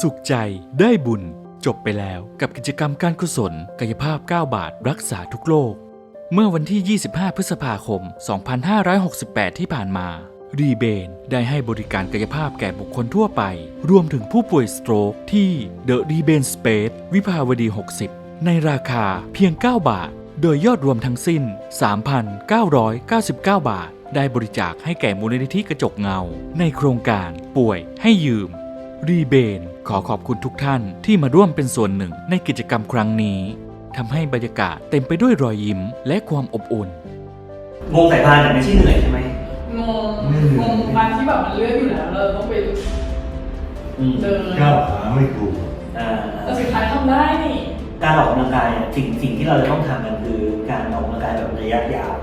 สุขใจได้บุญ จบไปแล้วกับกิจกรรมการกุศล กายภาพ 9 บาท รักษาทุกโรคเมื่อวันที่ 25 พฤษภาคม 2568 ที่ผ่านมา รีเบนได้ให้บริการกายภาพแก่บุคคลทั่วไป รวมถึงผู้ป่วยสโตรกที่ The r e b a n Space วิภาวดี 60 ในราคาเพียง 9 บาท โดยยอดรวมทั้งสิ้น 3,999 บาท ได้บริจาคให้แก่มูลนิธิกระจกเงา ในโครงการป่วยให้ยืม รีเบน ขอขอบคุณทุกท่านที่มาร่วมเป็นส่วนหนึ่งในกิจกรรมครั้งนี้ทำให้บรรยากาศเต็มไปด้วยรอยยิ้มและความอบอุ่น งงสายพานแต่ไม่ใช่เหนื่อยใช่ไหม งงงงวันที่แบบมันเลื่อนอยู่แล้วเราต้องไปอืมเดินก้าวขาไม่ถูกอ่าแต่สุดท้ายทำได้นี่ การออกกำลังกายอะสิ่งสิ่งที่เราจะต้องทำกันคือการออกกำลังกายแบบระยะยาว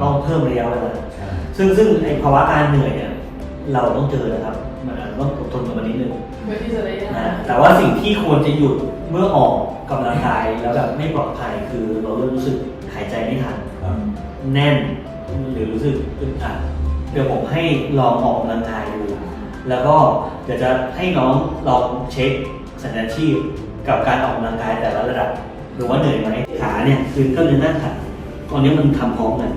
ต้องเพิ่มระยะเวลา ใช่ซึ่งซึ่งไอภาวะการเหนื่อยเนี่ย เราต้องเจอนะครับมันอาจจะต้องอดทนกับมันนิดนึงเพื่อที่จะได้นะ แต่ว่าสิ่งที่ควรจะหยุดเมื่อออกกำลังกายแล้วแบบไม่ปลอดภัยคือเราเริ่มรู้สึกหายใจไม่ทันครับแน่น หรือรู้สึกอึดอัดเดี๋ยวผมให้ลองออกกำลังกายดู แล้วก็เดี๋ยวจะให้น้องลองเช็คสัญญาณชีพกับการออกกำลังกายแต่ละระดับหรือว่าเหนื่อยไหมขาเนี่ยคือกล้ามเนื้อหน้าขาตอนนี้มันทำพร้อมกัน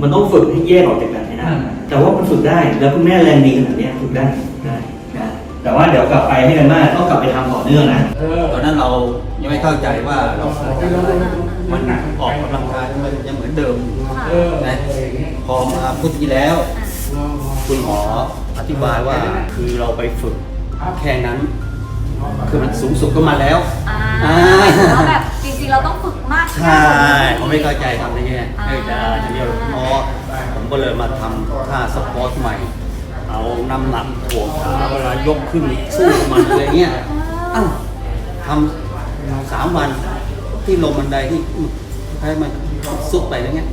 มันต้องฝึกให้แยกออกจากกัน ให้ได้แต่ว่ามันฝึกได้แล้วคุณแม่แรงดีขนาดเนี้ยฝึกได้ได้นะแต่ว่าเดี๋ยวกลับไปให้กันมากต้องกลับไปทำต่อเนื่องนะตอนนั้นเรายังไม่เข้าใจว่าเรามันออกกำลังกายมันยังเหมือนเดิมนะพอมาพุทธที่แล้ว คุณหมออธิบายว่าคือเราไปฝึกแค่นั้น คือมันสูงสุดก็มาแล้วอ่าอ่าแล้วแบบจริงๆเราต้องฝึกมากใช่ผมไม่เข้าใจทำได้ไงอ่าเออจะจะเรียกหมอผม ก็เลยมาทำท่าสปอร์ตใหม่ เอาน้ำหนักถ่วงขาเวลายกขึ้นสู้มันอะไรเงี้ยอ้าวทำสามวันที่ลงบันไดที่ให้มันซุดไปแล้วเงี้ย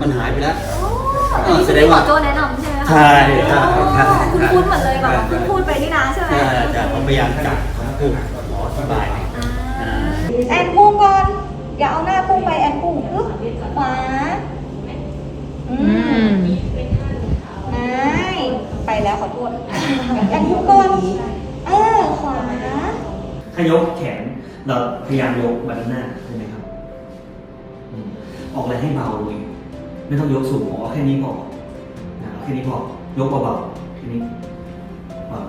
มันหายไปแล้วเออแสดงว่าหมอโจแนะนำใช่ไหมคะใช่ใช่ใช่คุณพูดเหมือนเลยแบบว่าคุณพูดไปนี่นะใช่ไหมใช่จะผมพยายามจับคำพูดหมออธิบายเนี่ยอ่าแอนพุ่งก่อนอย่าเอาหน้าพุ่งไปแอนพุ่งปึ๊บขวา อืมนายไปแล้วขอโทษแอนพุ่งก่อน เออ ขวา ถ้ายกแขนเราพยายามยกมาด้านหน้าใช่ไหมครับออกแรงให้เบาลงไม่ต้องยกสูงเอแค่นี้พอแค่นี้พอยกเบาๆแค่นี้เบา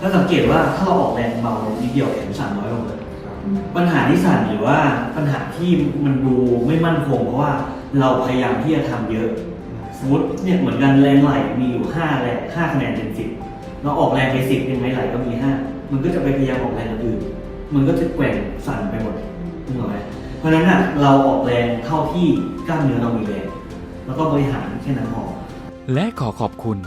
ถ้าสังเกตว่าถ้าเราออกแรงเบานิดเดียวแขนสั่นน้อยลงเลยปัญหาที่สั่นหรือว่าปัญหาที่มันดูไม่มั่นคงเพราะว่าเราพยายามที่จะทำเยอะ สมมติเนี่ยเหมือนกันแรงไหลมีอยู่ห้าแรงห้าคะแนนเต็มสิบเราออกแรงไปสิบยังไงไหลก็มีห้า มันก็จะไปพยายามออกแรงอื่น มันก็จะแกว่งสั่นไปหมดนึกออกไหมเพราะฉะนั้นอะเราออกแรงเท่าที่กล้ามเนื้อเรามีแรงแล้วก็บริหารแค่นั้นพอและขอขอบคุณ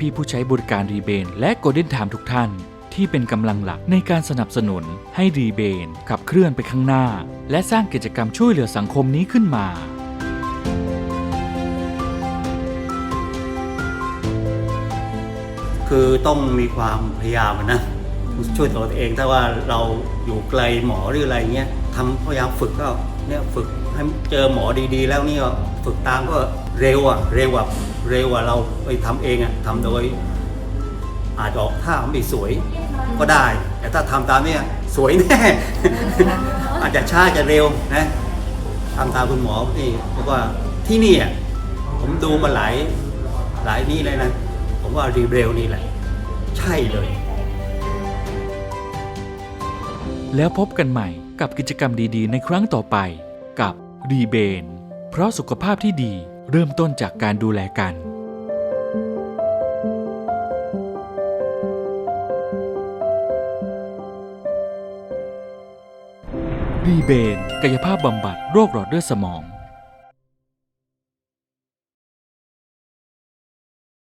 พี่ๆผู้ใช้บริการรีเบน และโกลเด้นไทม์ทุกท่าน ที่เป็นกำลังหลักในการสนับสนุนให้รีเบนขับเคลื่อนไปข้างหน้า และสร้างกิจกรรมช่วยเหลือสังคมนี้ขึ้นมาคือต้องมีความพยายามนะ ช่วยตัวเองถ้าว่าเราอยู่ไกลหมอหรืออะไรเงี้ยทำพยายามฝึกก็เนี่ยฝึกให้เจอหมอดีๆ แล้วนี่ก็ฝึกตามก็เร็วอะเร็วกว่าเร็วกว่าเราไปทำเองอะทำโดย อาจออกท่าไม่สวยก็ได้ แต่ถ้าทำตามเนี่ยสวยแน่ อาจจะช้าจะเร็วนะทำตามคุณหมอนี่เรียกว่าที่นี่อะผมดูมาหลายหลายนี่เลยนะ ผมว่ารีเบลนี่แหละ ใช่เลย แล้วพบกันใหม่กับกิจกรรมดีๆ ในครั้งต่อไป กับรีเบน เพราะสุขภาพที่ดีเริ่มต้นจากการดูแลกันรีเบน กายภาพบำบัดโรคหลอดเลือดสมอง